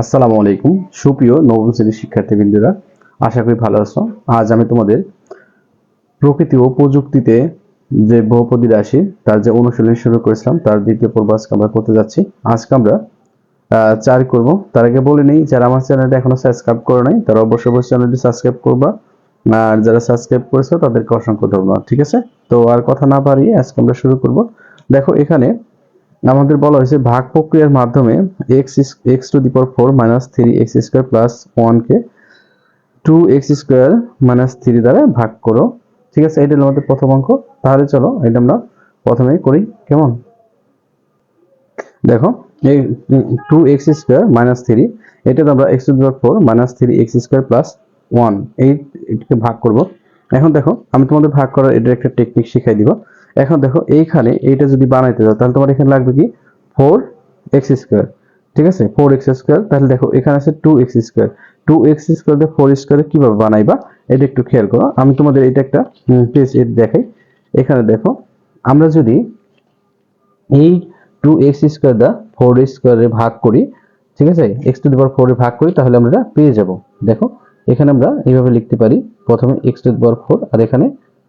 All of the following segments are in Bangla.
আসসালামু আলাইকুম। সুপ্রিয় নবম শ্রেণির শিক্ষার্থীবৃন্দরা, আশা করি ভালো আছো। আজ আমি তোমাদের প্রকৃতি ও প্রযুক্তিতে যে বহুপদী রাশি, তার যে অনুশীলন শুরু করেছিলাম, তার দ্বিতীয় পর্ব আজকে আমরা করতে যাচ্ছি। আজকে আমরা চার করব। তার আগে বলে নেই, যারা আমার চ্যানেলটা এখনও সাবস্ক্রাইব করে নাই, তারা অবশ্যই অবশ্যই চ্যানেলটি সাবস্ক্রাইব করবা। আর যারা সাবস্ক্রাইব করেছ, তাদেরকে অসংখ্য ধন্যবাদ, ঠিক আছে? তো আর কথা না বাড়িয়ে আজকে আমরা শুরু করব। দেখো, এখানে আমাদের বলা হয়েছে, ভাগ প্রক্রিয়ার মাধ্যমে X X to the power four minus three X square plus ওয়ানকে two X square minus three দ্বারা ভাগ করো। ঠিক আছে, এটা আমাদের প্রথম অঙ্ক। তাহলে চলো, এটা আমরা প্রথমে করি। কেমন? দেখো, এই two X square minus three এটা আমরা X to the power four minus three X square plus one এই এটাকে ভাগ করব। এখন দেখো, আমি তোমাদের ভাগ করার এটার একটা টেকনিক শিখাই দিব। এখন দেখো এইখানে এইটা যদি বানাইতে যাও তাহলে তোমার এখানে লাগবে কি? ফোর এক্স স্কোয়ার ঠিক আছে? ফোর এক্স স্কোয়ার তাহলে দেখো এখানে আছে two X square two X square দিয়ে ফোর স্কোয়ার কীভাবে বানাইবা? এটা একটু খেয়াল করো। আমি তোমাদের এটা একটা পেজ দেখাই। এখানে দেখো আমরা যদি এই two X square the four স্কোয়ারে ভাগ করি ঠিক আছে? এক্স টু দি পাওয়ার ফোরে ভাগ করি তাহলে আমরা এটা পেয়ে যাব। দেখো এখানে আমরা এইভাবে লিখতে পারি। প্রথমে X to the power four আর এখানে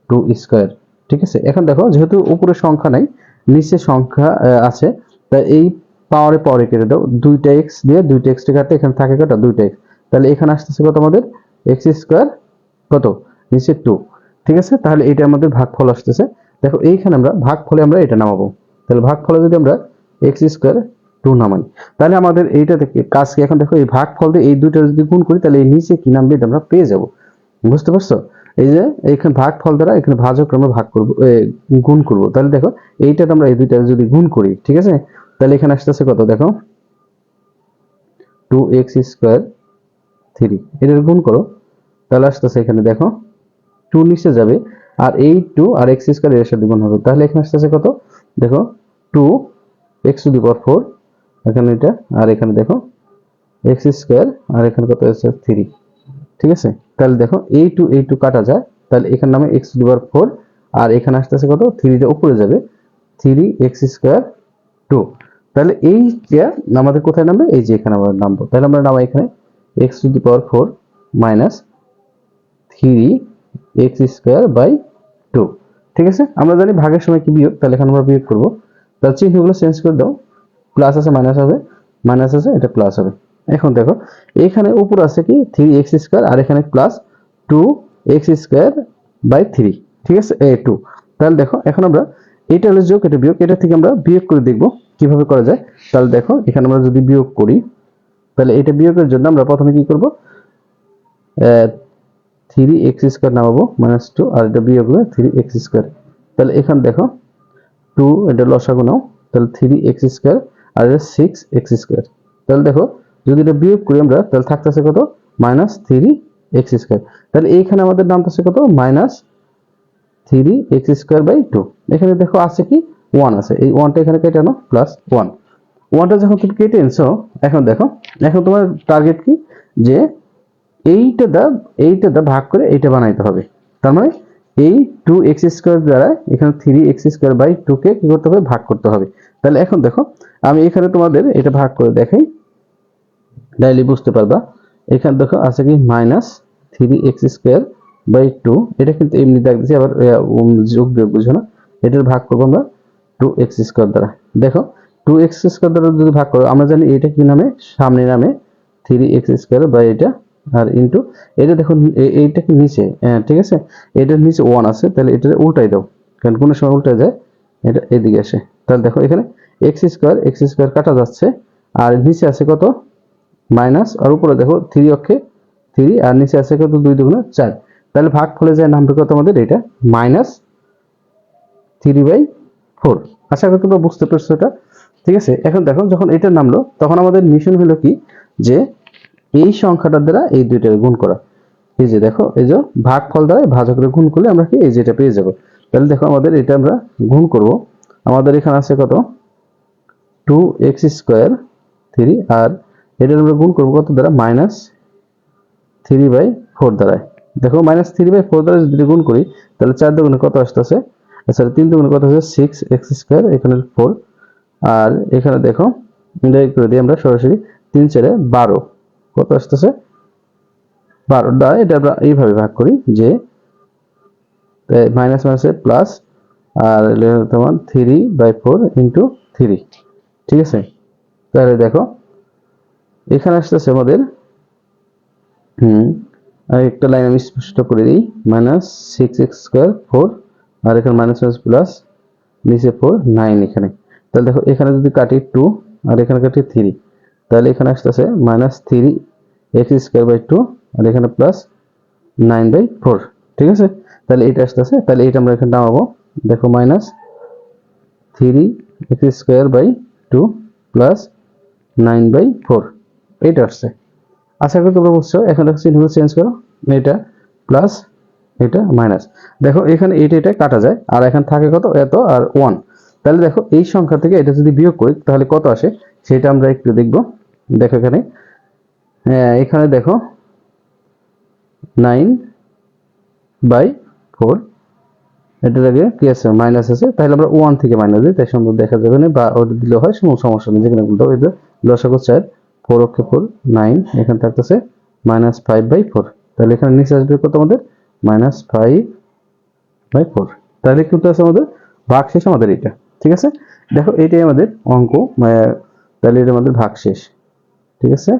টু স্কোয়ার ঠিক আছে? এখন দেখো, যেহেতু উপরে সংখ্যা নাই, নিচে সংখ্যা আছে, তাই এই পাওয়ারে পাওয়ারে কেটে দাও। দুইটা এক্স দিয়ে দুইটা এক্স কাটতে এখানে থাকে কত দুইটা এক্স তাহলে এখানে আসতেছে কত আমাদের? এক্স স্কোয়ার কত? নিচে টু ঠিক আছে? তাহলে এটা আমাদের ভাগফল আসতেছে। দেখো, এইখানে আমরা ভাগফলে আমরা এটা নামাবো। তাহলে ভাগফলে যদি আমরা এক্স স্কোয়ার টু নামাই, তাহলে আমাদের এইটা থেকে কাজ কি? এখন দেখো, এই ভাগফল দিয়ে এই দুইটা যদি গুণ করি, তাহলে এই নিচে কি নামবে এটা আমরা পেয়ে যাব। বুঝতে পারছ? এই যে এইখানে ভাগফল দ্বারা এখানে ভাজক আমরা ভাগ করব গুণ করব। তাহলে দেখো, এইটাতে আমরা এই দুইটা যদি গুণ করি, ঠিক আছে? তাহলে এখানে আসতেছে কত? দেখো টু এক্স স্কোয়ার থ্রি এটার গুণ করো, তাহলে আসতেছে এখানে দেখো টু নিচে যাবে, আর এই টু আর এক্স স্কোয়ার এর সাথে গুণ হবে। তাহলে এখানে আসতেছে কত? দেখো টু এক্স টু ফোর এখানে এটা, আর এখানে দেখো এক্স স্কোয়ার আর এখানে কত আছে? থ্রি ঠিক আছে? তাহলে দেখো এই টু এই টু কাটা যায়, তাহলে এখানে নামে এক্স টু পাওয়ার ফোর আর এখানে আসতে আসতেছে কত? থ্রিটা উপরে যাবে। থ্রি এক্স স্কোয়ার টু তাহলে এইটা আমাদের কোথায় নামবে? এই যে এখানে আমরা নামবো। তাহলে আমরা নামা এখানে X to the power four minus three X square by two ঠিক আছে? আমরা জানি ভাগের সময় কি বিয়োগ, তাহলে এখানে আমরা বিয়োগ করব। তার চিহ্নগুলো চেঞ্জ করে দাও। প্লাস আছে মাইনাস হবে মাইনাস আছে, এটা প্লাস হবে। এখন দেখো, এখানে উপর আছে কি? থ্রি এক্স স্কোয়ার আর এখানে plus two X square by three ঠিক আছে? এ টু তাহলে দেখো, এখন আমরা এটা হলো যোগ, এটা বিয়োগ, এটা থেকে আমরা বিয়োগ করে দেখব কীভাবে করা যায়। তাহলে দেখো, এখানে আমরা যদি বিয়োগ করি, তাহলে এটা বিয়োগের জন্য আমরা প্রথমে কি করব? থ্রি এক্স স্কোয়ার নামাবো মাইনাস টু আর এটা বিয়োগ হবে থ্রি এক্স স্কোয়ার তাহলে এখানে দেখো টু এটা লসাগু নাও, তাহলে থ্রি এক্স স্কোয়ার আর এটা সিক্স এক্স স্কোয়ার তাহলে দেখো যদি এটা বিয়োগ করি আমরা, তাহলে থাকতেছে কত? মাইনাস থ্রি এক্স স্কোয়ার তাহলে এইখানে আমাদের নামতেছে কত? Minus three X square by two এখানে দেখো আছে কি? ওয়ান আছে। এই ওয়ানটা এখানে কেটে আনো প্লাস ওয়ান ওয়ানটা যখন তুমি কেটে এনেছো, এখন দেখো, এখন তোমার টার্গেট কি? যে এইটা দা এইটা দা ভাগ করে এইটা বানাইতে হবে। তার মানে এই টু এক্স স্কোয়ার দ্বারা এখানে three X square by two কে কি করতে হবে? ভাগ করতে হবে। তাহলে এখন দেখো, আমি এখানে তোমাদের এটা ভাগ করে দেখাই। ডাইলি বুঝতে পারবা। এখানে দেখো আছে কি minus three X square by two এটা কিন্তু এমনি দেখতেছি আবার যোগ বিয়োগ বুঝো না। এটার ভাগ করব আমরা টু এক্স স্কোয়ার দ্বারা। দেখো টু এক্স স্কোয়ার দ্বারা যদি ভাগ করো, আমরা জানি এটা কি নামে? সামনে নামে থ্রি এক্স স্কোয়ার বাই এটা আর ইন্টু এটা দেখো এইটা কি নিচে? ঠিক আছে? এটার নিচে ওয়ান আছে, তাহলে এটা উল্টাই দাও। কারণ কোনো সময় উল্টে যায়, এটা এদিকে আসে। তাহলে দেখো এখানে এক্স স্কোয়ার এক্স স্কোয়ার কাটা যাচ্ছে, আর নিচে আছে কত? মাইনাস আর উপরে দেখো থ্রি অক্ষে থ্রি আর নিচে আছে কত? দুই দুগুণে চার। তাহলে ভাগ ফলে যায় নামবে কত আমাদের? এটা মাইনাস থ্রি বাই ফোর। আশা করি তোমরা বুঝতে পারছ এটা। ঠিক আছে? এখন দেখো, যখন এটা নামলো, তখন আমাদের মিশন হলো কি? যে এই সংখ্যাটার দ্বারা এই দুইটার গুণ করা। এই যে দেখো, এই যে ভাগ ফল দ্বারা এই ভাজকের গুণ করলে আমরা কি এই যেটা পেয়ে যাব। তাহলে দেখো, আমাদের এটা আমরা গুণ করব। আমাদের এখানে আছে কত? টু এক্স স্কোয়ার থ্রি আর এটা আমরা গুণ করব কত দ্বারা? মাইনাস থ্রি বাই ফোর দ্বারায়। দেখো, মাইনাস থ্রি বাই ফোর দ্বারা যদি গুণ করি, তাহলে চার দুগুণে কত আসতেছে? সরি তিন দুগুণে কত হচ্ছে সিক্স এক্স স্কোয়ার এখানে ফোর আর এখানে দেখো ডিভাইড করে দিই আমরা সরাসরি তিন চারে বারো। কত আসতেছে? বারো। দ্বারা এটা আমরা এইভাবে ভাগ করি যে মাইনাস মাইনাসে প্লাস আর তোমার three by four into three ঠিক আছে? তাহলে দেখো এখানে আসতেছে আমাদের, হুম, আর একটা লাইন আমি স্পষ্ট করে দিই minus six X square four আর এখানে মাইনাস মাইনাস প্লাস নিচে ফোর নাইন এখানে। তাহলে দেখো, এখানে যদি কাটি টু আর এখানে কাটি থ্রি তাহলে এখানে আসতেছে minus three X square by two আর এখানে প্লাস নাইন বাই ফোর ঠিক আছে? তাহলে এটা আসতেছে, তাহলে এটা আমরা এখানে নামাবো। দেখো minus three X square by two plus nine by four এইটা আসছে। আশা করি তোমরা বুঝছ। এখন দেখো চিহ্নগুলো চেঞ্জ করো। এটা প্লাস এটা মাইনাস দেখো এখানে এটা এটা কাটা যায়। আর এখানে থাকে কত? এত আর ওয়ান তাহলে দেখো এই সংখ্যা থেকে এটা যদি বিয়োগ করি তাহলে কত আসে? সেটা আমরা একটু দেখব। দেখো এখানে। হ্যাঁ, এখানে দেখো নাইন বাই ফোর এটার আগে কি আছে? মাইনাস আছে। তাহলে আমরা ওয়ান থেকে মাইনাস দিই। তাই সম্ভব দেখা যাবে না বা ওটা দিলে হয় সমস্যা নেই। যেখানে বলতে হবে লসাগু চার। ফোর ওকে ফোর নাইন এখানে থাকতেছে মাইনাস ফাইভ বাই ফোর তাহলে এখানে নিচে আসবে কত আমাদের? মাইনাস ফাইভ বাই ফোর তাহলে কিন্তু আছে আমাদের? ভাগ শেষ আমাদের এটা ঠিক আছে? দেখো এটাই আমাদের অঙ্ক আহ, তাহলে এটা আমাদের ভাগ শেষ ঠিক আছে?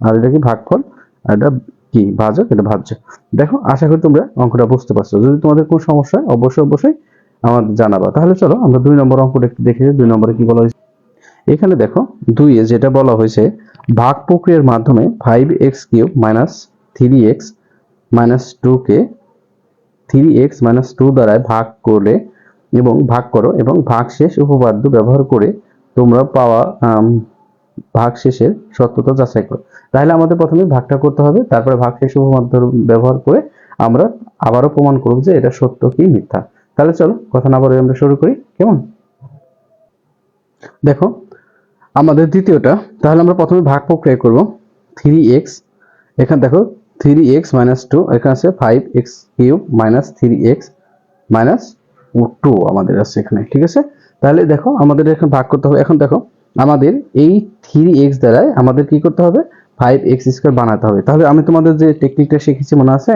আর এটা কি ভাগফল? আর এটা কি ভাজক? এটা ভাজ্য। দেখো আশা করি তোমরা অঙ্কটা বুঝতে পারছ। যদি তোমাদের কোনো সমস্যা অবশ্যই অবশ্যই আমাদের জানাবা। তাহলে চলো আমরা দুই নম্বর অঙ্কটা একটু দেখে। দুই নম্বরে কি বলা হয়েছে? এখানে দেখো দুই এ যেটা বলা হয়েছে ভাগ প্রক্রিয়ার মাধ্যমে five X cube minus three X minus two কে থ্রি এক্স মাইনাস টু দ্বারায় ভাগ করলে এবং ভাগ করো এবং ভাগ শেষ উপপাদ্য ব্যবহার করে তোমরা পাওয়া আম, ভাগ শেষের সত্যতা যাচাই করো। তাহলে আমাদের প্রথমে ভাগটা করতে হবে তারপরে ভাগ শেষ উপপাদ্য ব্যবহার করে আমরা আবারও প্রমাণ করব যে এটা সত্য কি মিথ্যা। তাহলে চলো কথা না বলে আমরা শুরু করি কেমন? দেখো আমাদের দ্বিতীয়টা, তাহলে আমরা প্রথমে ভাগ প্রক্রিয়া করব। থ্রি এক্স এখানে দেখো থ্রি এক্স মাইনাস টু এখানে আছে five X cube minus three X minus two আমাদের আছে এখানে, ঠিক আছে? তাহলে দেখো, আমাদের এখানে ভাগ করতে হবে। এখন দেখো, আমাদের এই থ্রি এক্স দ্বারাই আমাদের কি করতে হবে? ফাইভ এক্স স্কোয়ার বানাতে হবে। তাহলে আমি তোমাদের যে টেকনিকটা শিখেছি, মনে আছে?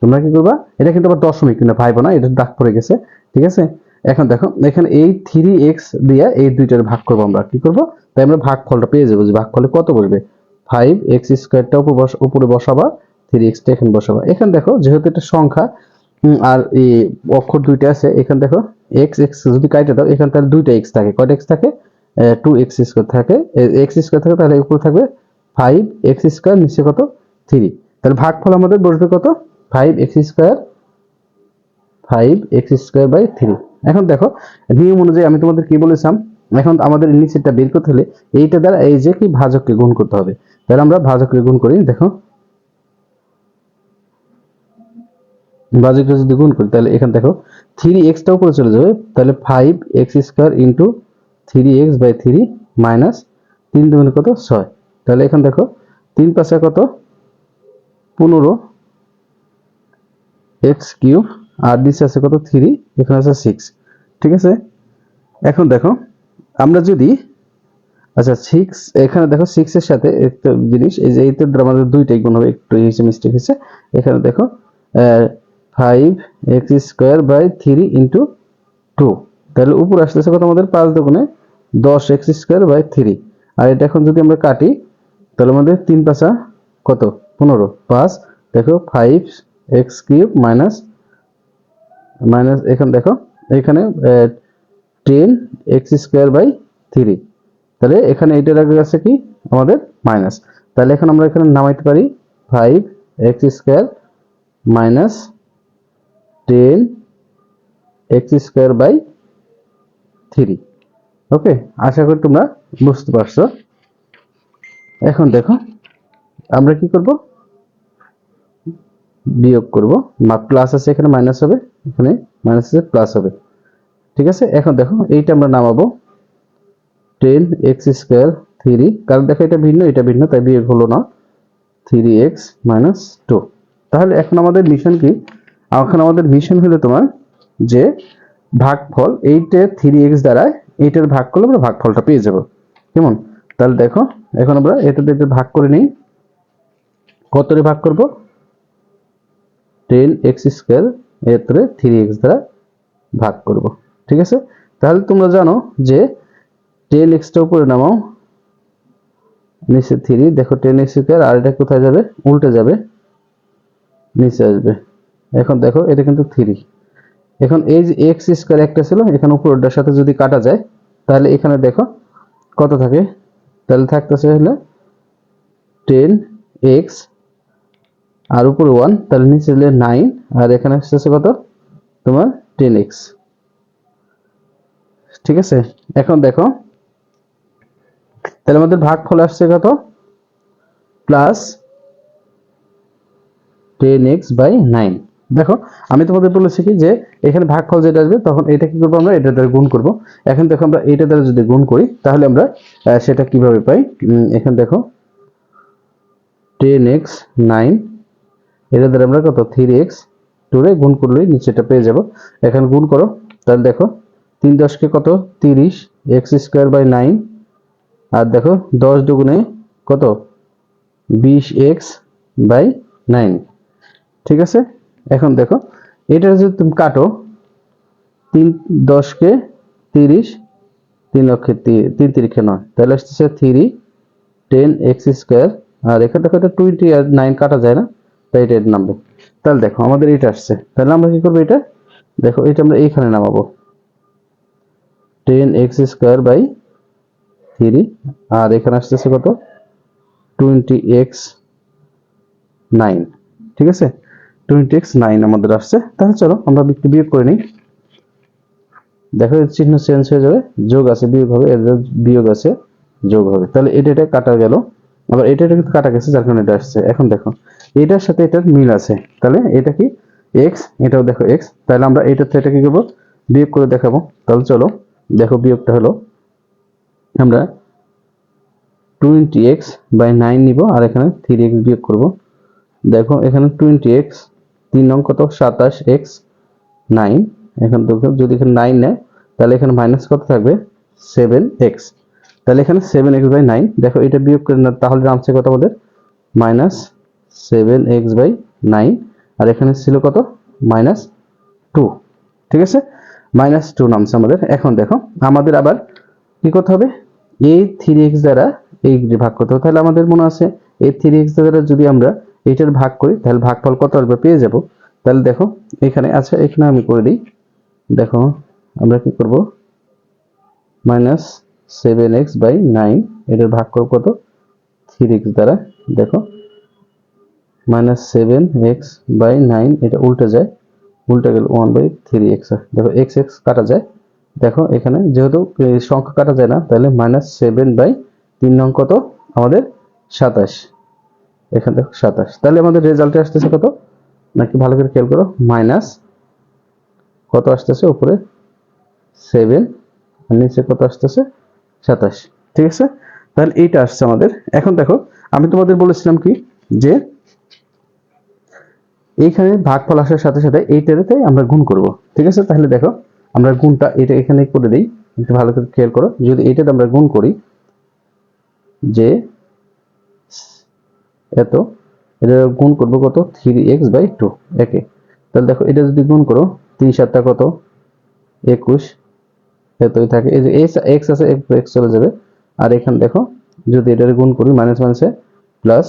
তোমরা কি করবা? এটা কিন্তু আবার দশমিক, কিন্তু ফাইভ না, এটা দাগ পড়ে গেছে, ঠিক আছে? এখন দেখো, এখানে এই থ্রি এক্স দিয়ে এই দুইটার ভাগ করব আমরা কি করব? তাই আমরা ভাগ ফলটা পেয়ে যাব যে ভাগ ফলে কত বসবে ফাইভ এক্স স্কোয়ারটা উপর বস- উপরে বসাবা থ্রি এক্সটা এখানে বসাবা। এখানে দেখো, যেহেতু এটা সংখ্যা আর এই অক্ষর দুইটা আছে, এখানে দেখো এক্স এক্স যদি কাটে দাও, এখানে তাহলে দুইটা এক্স থাকে। কয়টা এক্স থাকে? টু এক্স স্কোয়ার থাকে। এক্স স্কোয়ার থাকে তাহলে উপরে থাকবে ফাইভ এক্স স্কোয়ার নিচে কত? থ্রি তাহলে ভাগফল আমাদের বসবে কত? Five X square five X square by three এখন দেখো, নিয়ম অনুযায়ী আমি তোমাদের কি বলেছিলাম? এখন আমাদের নিচেরটা বের করতে হলে এইটা দ্বারা এই যে কি ভাজককে গুণ করতে হবে। তাহলে আমরা ভাজককে গুণ করি, দেখো। ভাজককে যদি গুণ করি, তাহলে এখানে দেখো থ্রি এক্সটা উপরে চলে যাবে। তাহলে five X square into three X by three minus তিন দুগুণে কত? ছয়। তাহলে এখানে দেখো, তিন পাশে কত? পনেরো এক্স কিউব আর নিচে আছে কত? থ্রি এখানে আছে সিক্স ঠিক আছে? এখন দেখো, আমরা যদি আচ্ছা সিক্স এখানে দেখো সিক্স এর সাথে একটা জিনিস, এই যে এই তো আমাদের দুইটাই গুণ হবে, একটু হিসেবে মিস্টেক হয়েছে। এখানে দেখো five X square by three into two তাহলে উপর আসতেছে কত আমাদের? পাঁচ দুগুণে দশ এক্স স্কোয়ার বাই থ্রি আর এটা এখন যদি আমরা কাটি, তাহলে আমাদের তিন পাঁচা কত? পনেরো, পাঁচ, দেখো five X cube minus minus এখানে দেখো, এখানে ten X square by three. তাহলে এখানে এটার আগে আছে কি? আমাদের মাইনাস। তাহলে এখন আমরা এখানে নামাইতে পারি five x square minus ten x square by three. Okay? আশা করি তোমরা বুঝতে পারছ। এখন দেখো, আমরা কি করব? বিয়োগ করব। প্লাস আছে এখানে মাইনাস হবে, এখানে মাইনাস আছে প্লাস হবে। ঠিক আছে? এখন দেখো, এইটা আমরা নামাবো। টেন এক্স স্কোয়ার থ্রি, কারণ দেখো এটা ভিন্ন এটা ভিন্ন, তাই বিয়োগ হলো না। থ্রি এক্স মাইনাস টু তাহলে এখন আমাদের মিশন কি? এখন আমাদের মিশন হলো তোমার যে ভাগফল এইটা থ্রি এক্স দ্বারা এইটার ভাগ করলে আমরা ভাগফলটা পেয়ে যাব। কেমন? তাহলে দেখো, এখন আমরা এটাতে এটা ভাগ করে নিই। কতরে ভাগ করব? টেন এক্স স্কোয়ার এরপরে থ্রি এক্স দ্বারা ভাগ করব। ঠিক আছে? তাহলে তোমরা জানো যে টেন এক্সটা উপরে নামাও, নিচে থ্রি দেখো টেন এক্স স্কোয়ার আর এটা কোথায় যাবে? উল্টে যাবে। নিচে আসবে। এখন দেখো, এটা কিন্তু থ্রি এখন এই যে এক্স স্কোয়ার একটা ছিল, এখানে উপরটার সাথে যদি কাটা যায়, তাহলে এখানে দেখো কত থাকে? তাহলে থাকতেছে হলে টেন এক্স আর উপরে ওয়ান তাহলে নিচে হলে নাইন আর এখানে আসতেছে কত? তোমার টেন এক্স ঠিক আছে? এখন দেখো, তাহলে আমাদের ভাগফল আসছে কত? Plus ten x by nine দেখো, আমি তোমাদের বলেছি কি যে, এখানে ভাগফল যেটা আসবে, তখন এটা কি করব আমরা? এটা দ্বারা গুণ করব। এখন দেখো আমরা এটা দ্বারা যদি গুণ করি, তাহলে আমরা সেটা কীভাবে পাই? এখানে দেখো টেন এক্স নাইন এটা দ্বারা আমরা কত? থ্রি এক্স টুরে গুণ করলেই নিচেটা পেয়ে যাব। এখন গুণ করো, তাহলে দেখো, তিন দশকে কত? তিরিশ এক্স স্কোয়ার বাই নাইন আর দেখো, দশ দুগুণে কত? বিশ এক্স বাই নাইন ঠিক আছে? এখন দেখো, এটা যদি তুমি কাটো, তিন দশকে তিরিশ, তিন লক্ষে তিন তিরিখে নয়। তাহলে আসতেছে থ্রি টেন এক্স স্কোয়ার আর এখানে দেখো এটা টোয়েন্টি আর নাইন কাটা যায় না। তাই এটা নামবে। তাহলে দেখো আমাদের এটা আসছে। তাহলে আমরা কি করব এটা? দেখো, এটা আমরা এইখানে নামাবো। Ten x square by three আর এখানে আসতেছে কত? টোয়েন্টি এক্স নাইন ঠিক আছে? টোয়েন্টি এক্স নাইন আমাদের আসছে। তাহলে চলো, আমরা একটু বিয়োগ করে নিই। দেখো চিহ্ন চেঞ্জ হয়ে যাবে। যোগ আছে, বিয়োগ হবে। বিয়োগ আছে, যোগ হবে। তাহলে এটা এটা কাটা গেল। আবার এটা এটা কাটা গেছে, যার কারণে এটা আসছে। এখন দেখো এটার সাথে এটার মিল আছে। তাহলে এটা কি? এক্স এটাও দেখো এক্স তাহলে আমরা এটার থেকে এটা কি করব? বিয়োগ করে দেখাবো। তাহলে চলো, দেখো বিয়োগটা হলো আমরা টোয়েন্টি এক্স বাই নাইন নিব আর এখানে থ্রি এক্স বিয়োগ করব। দেখো এখানে টোয়েন্টি এক্স তিন নং কত? সাতাশ এক্স নাইন এখানে দেখো যদি এখানে নাইন নেয়, তাহলে এখানে মাইনাস কত থাকবে? সেভেন এক্স তাহলে এখানে সেভেন এক্স বাই নাইন দেখো এটা বিয়োগ করে না তাহলে নামছে কত আমাদের? Minus seven x by nine আর এখানে ছিল কত? মাইনাস টু ঠিক আছে? মাইনাস টু নামছে আমাদের। এখন দেখো, আমাদের আবার কি করতে হবে? এই থ্রি এক্স দ্বারা এই ভাগ করতে হবে। তাহলে আমাদের মনে আছে এই থ্রি এক্স দ্বারা যদি আমরা এইটার ভাগ করি, তাহলে ভাগফল কত আসবে? পেয়ে যাব। তাহলে দেখো, এখানে আচ্ছা এখানে আমি করে দিই। দেখো, আমরা কি করব? Minus seven x by nine এটার ভাগ করব কত? থ্রি এক্স দ্বারা, দেখো। Minus seven x by nine, এটা উল্টে যায়। উল্টে গেল ওয়ান বাই থ্রি এক্স। দেখো এক্স এক্স কাটা যায়। দেখো এখানে যেহেতু সংখ্যা কাটা যায় না, তাহলে মাইনাস সেভেন বাই তিন নং কত? আমাদের সাতাশ। এখানে দেখো সাতাশ। তাহলে আমাদের রেজাল্টে আসতেছে কত? নাকি ভালো করে খেয়াল করো? মাইনাস কত আসতেছে? উপরে সেভেন। আর নিচে কত আসতেছে? সাতাশ। ঠিক আছে? তাহলে এইটা আসছে আমাদের। এখন দেখো, আমি তোমাদের বলেছিলাম কি? যে এইখানে ভাগফল আসার সাথে সাথে এইটাতে আমরা গুণ করব। ঠিক আছে? তাহলে দেখো, আমরা গুণটা এটা এখানে করে দিই। একটু ভালো করে খেয়াল করো। যদি এটাতে আমরা গুণ করি, যে এত, এটা গুণ করব কত? থ্রি এক্স বাই টু একে। তাহলে দেখো, এটা যদি গুণ করো, তিন সাতটা কত? একুশ। এতই থাকে। এই যে এক্স আছে এক্স চলে যাবে। আর এখানে দেখো, যদি এটার গুণ করি মাইনাস মাইনাসে প্লাস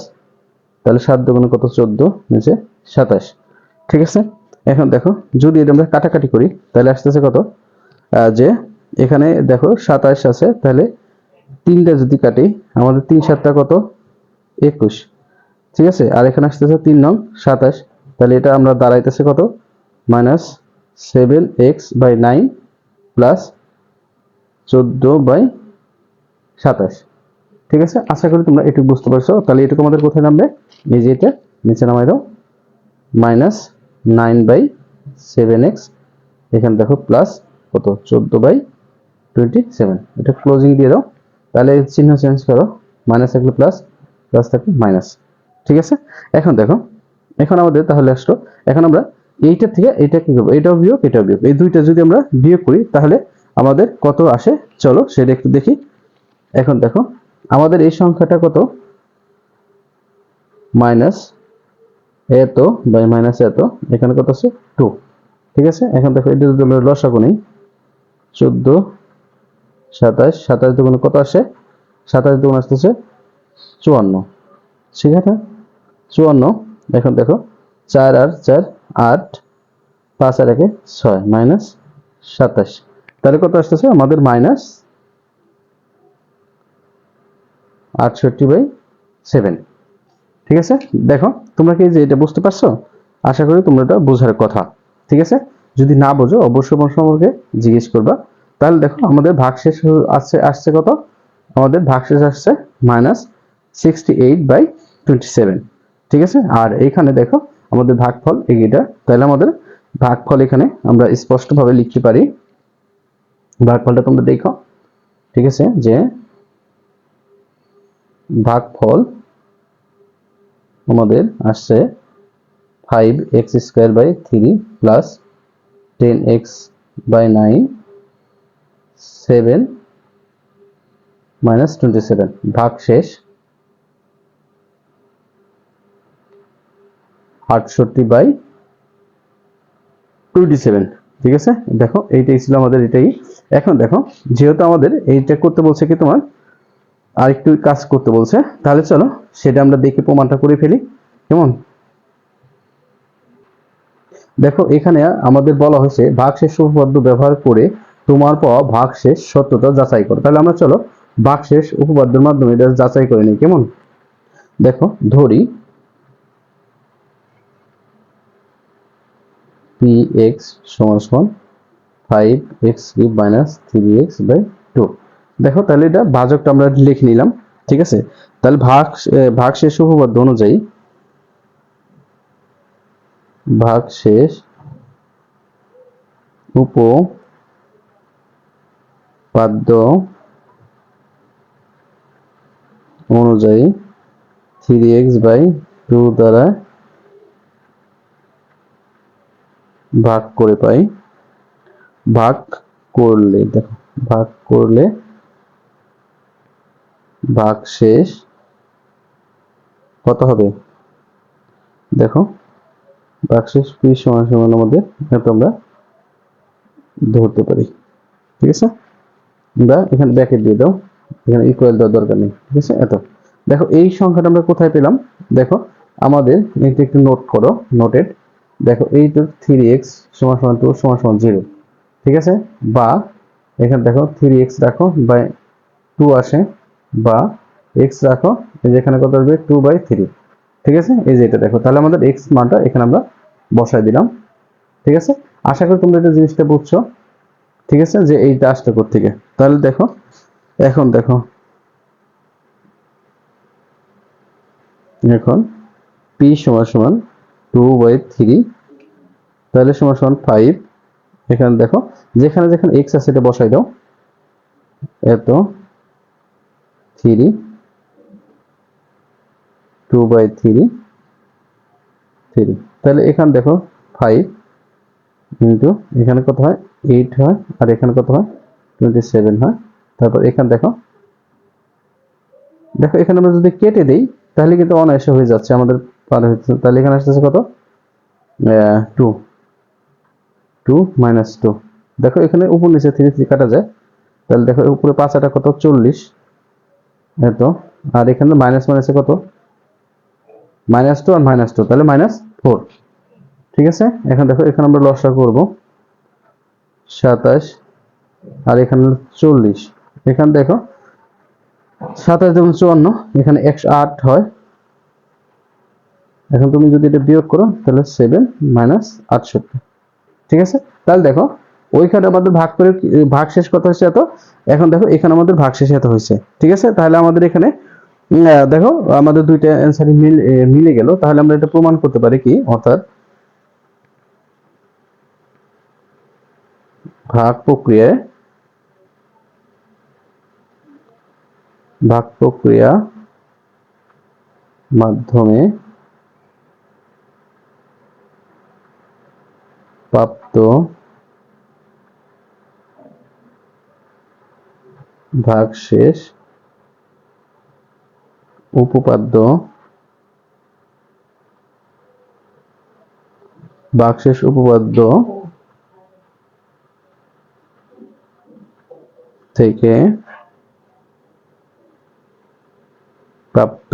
তাহলে সাত দুগুণে কত? চোদ্দ, নিচে সাতাশ। ঠিক আছে? এখন দেখো, যদি এটা আমরা কাটাকাটি করি, তাহলে আসতেছে কত? যে এখানে দেখো সাতাশ আছে, তাহলে তিনটা যদি কাটি, আমাদের তিন সাতটা কত? একুশ। ঠিক আছে? আর এখানে আসতেছে তিন নং সাতাশ। তাহলে এটা আমরা দাঁড়াইতেছে কত? Minus seven x by nine plus চোদ্দ বাই সাতাশ। ঠিক আছে? আশা করি তোমরা এটুকু বুঝতে পারছ। তাহলে এটুকু আমাদের কোথায় নামবে? যে এটা, নিচে নামাই দাও। Minus nine by seven x. এখানে দেখো প্লাস কত? চোদ্দ বাই টোয়েন্টি সেভেন। এটা ক্লোজিং দিয়ে দাও। তাহলে চিহ্ন চেঞ্জ করো। মাইনাস থাকলে প্লাস প্লাস থাকলে মাইনাস। ঠিক আছে? এখন দেখো, এখন আমাদের তাহলে আসলো। এখন আমরা এইটা থেকে এটা কি করব? এটাও বিয়োগ এটাও বিয়োগ। এই দুইটা যদি আমরা বিয়োগ করি, তাহলে আমাদের কত আসে? চলো সেটা একটু দেখি। এখন দেখো আমাদের এই সংখ্যাটা কত? মাইনাস এত বাই মাইনাস এত, এখানে কত আছে? টু। ঠিক আছে? এখন দেখো এটা যদি লসাগু নেই। চোদ্দ, সাতাশ সাতাশ দুগুণে কত আসে? সাতাশ দুগুণ আসতেছে চুয়ান্ন। ঠিক আছে? চুয়ান্ন, এখন দেখো, চার আর চার, আট, পাঁচ আর একে ছয়, মাইনাস সাতাশ। তাহলে কত আসতেছে? আমাদের মাইনাস আটষট্টি বাই সেভেন। ঠিক আছে? দেখো, তোমরা কি যে এটা বুঝতে পারছ? আশা করি তোমরা এটা বোঝার কথা। ঠিক আছে? যদি না বোঝো, অবশ্যই আমার সম্পর্কে জিজ্ঞেস করবা। তাহলে দেখো, আমাদের ভাগশেষ আসছে আসছে কত? আমাদের ভাগশেষ আসছে minus sixty eight by twenty seven. ঠিক আছে? আর এইখানে দেখো, আমাদের ভাগফল এইটা তাহলে আমাদের ভাগফল এখানে আমরা স্পষ্টভাবে লিখতে পারি। ভাগফলটা তোমরা দেখো। ঠিক আছে? যে ভাগফল আমাদের আসছে five x square by three plus ten x by nine seven minus twenty seven ভাগ শেষ। আটষট্টি বাই টোয়েন্টি সেভেন ঠিক আছে? দেখো, এইটাই ছিল আমাদের এটাই। এখন দেখো, যেহেতু আমাদের এইটা করতে বলছে কি তোমার? আরেকটু কাজ করতে বলছে। তাহলে চলো, সেটা আমরা দেখে প্রমাণটা করে ফেলি। কেমন? দেখো, এখানে আমাদের বলা হয়েছে, ভাগশেষ উপপাদ্য ব্যবহার করে তোমার পাওয়া ভাগশেষ সত্যতা যাচাই করো। তাহলে আমরা চলো, ভাগশেষ উপপাদ্যের মাধ্যমে এটা যাচাই করে নিই। কেমন? দেখো, ধরি পি এক্স সমান সমান five x cube minus three x by দেখো, তাহলে এটা ভাজকটা আমরা লিখে নিলাম, ঠিক আছে? তাহলে ভাগ ভাগ শেষ উপপাদ্য অনুযায়ী ভাগ শেষ উপপাদ্য অনুযায়ী থ্রি এক্স বাই টু দ্বারা ভাগ করে পাই। ভাগ করলে, দেখো, ভাগ করলে ভাগ শেষ। কত হবে? দেখো শেষ পি সমান সমান আমাদের এত আমরা ধরতে পারি। ঠিক আছে? বা এখানে ব্যাকেট দিয়ে দাও, এখানে ইকুয়াল দেওয়ার দরকার নেই। ঠিক আছে? এত। দেখো, এই সংখ্যাটা আমরা কোথায় পেলাম? দেখো, আমাদের এটা একটু নোট করো নোটেড দেখো, এই তো থ্রি এক্স সমান সমান টু সমান সমান জিরো ঠিক আছে? বা এখানে দেখো থ্রি এক্স রাখো বাই টু আসে। বা এক্স রাখো, এই যে এখানে কত আসবে? টু বাই থ্রি ঠিক আছে? এই যে এটা দেখো, তাহলে আমাদের এক্স মানটা এখানে আমরা বসাই দিলাম। ঠিক আছে? আশা করি তোমরা এটা জিনিসটা বুঝছ। ঠিক আছে? যে এইটা আসতে থেকে তাহলে দেখো, এখন দেখো। এখন পি সমান সমান টু বাই থ্রি তাহলে সমান সমান ফাইভ এখানে দেখো, যেখানে যেখানে এক্স আছে এটা বসাই দাও। এত। Three, two by three three. তাহলে এখানে দেখো ফাইভ ইন্টু, এখানে কত হয়? এইট হয়, আর এখানে কত হয়? টোয়েন্টি সেভেন হয়। তারপর এখানে দেখো দেখো এখানে আমরা যদি কেটে দিই, তাহলে কিন্তু অনায়াসে হয়ে যাচ্ছে আমাদের পার হচ্ছে তাহলে এখানে আসতেছে কত? টু। Two minus two. দেখো এখানে উপর নিচে থ্রি থ্রি কাটা যায়। তাহলে দেখো উপরে পাঁচ আটা কত? চল্লিশ। এত আর এখানে মাইনাস মাইনাসে কত? মাইনাস টু আর মাইনাস টু তাহলে মাইনাস ফোর ঠিক আছে? এখন দেখো, এখানে আমরা লসা করব। সাতাশ। আর এখানে চল্লিশ। এখানে দেখো, সাতাশ দেখুন চুয়ান্ন, এখানে একশো আট হয়। এখন তুমি যদি এটা বিয়োগ করো, তাহলে সেভেন মাইনাস আটষট্টি। ঠিক আছে? তাহলে দেখো ওইখানে আমাদের ভাগ করে ভাগ শেষ কত হয়েছে এত। এখন দেখো, এখানে আমাদের ভাগ শেষ এত হয়েছে। ঠিক আছে? তাহলে আমাদের এখানে দেখো, আমাদের দুইটা অ্যান্সারই মিল মিলে গেল। তাহলে আমরা এটা প্রমাণ করতে পারি কি, অর্থাৎ ভাগ প্রক্রিয়ায়, ভাগ প্রক্রিয়া মাধ্যমে প্রাপ্ত ভাগশেষ উপপাদ্য বাকশেষ উপপাদ্য থেকে প্রাপ্ত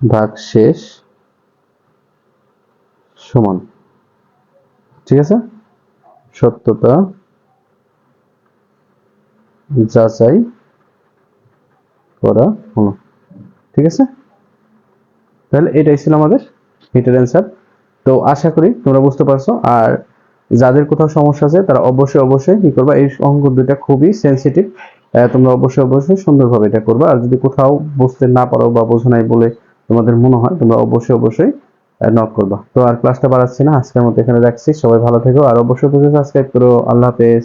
ভাগশেষ সমান। ঠিক আছে? সত্যতা যাচাই করা হলো। ঠিক আছে? তাহলে এটাই ছিল আমাদের এটার অ্যান্সার। তো আশা করি তোমরা বুঝতে পারছ। আর যাদের কোথাও সমস্যা আছে, তারা অবশ্যই অবশ্যই কি করবা? এই অঙ্ক দুইটা খুবই সেনসিটিভ তোমরা অবশ্যই অবশ্যই সুন্দরভাবে এটা করবা। আর যদি কোথাও বুঝতে না পারো বা বোঝো নাই বলে তোমাদের মনে হয়, তোমরা অবশ্যই অবশ্যই নক করবা। তো আর ক্লাসটা বাড়াচ্ছি না। আজকের মতো এখানে রাখছি। সবাই ভালো থেকো। আর অবশ্যই অবশ্যই সাবস্ক্রাইব করো। আল্লাহ হাফেজ।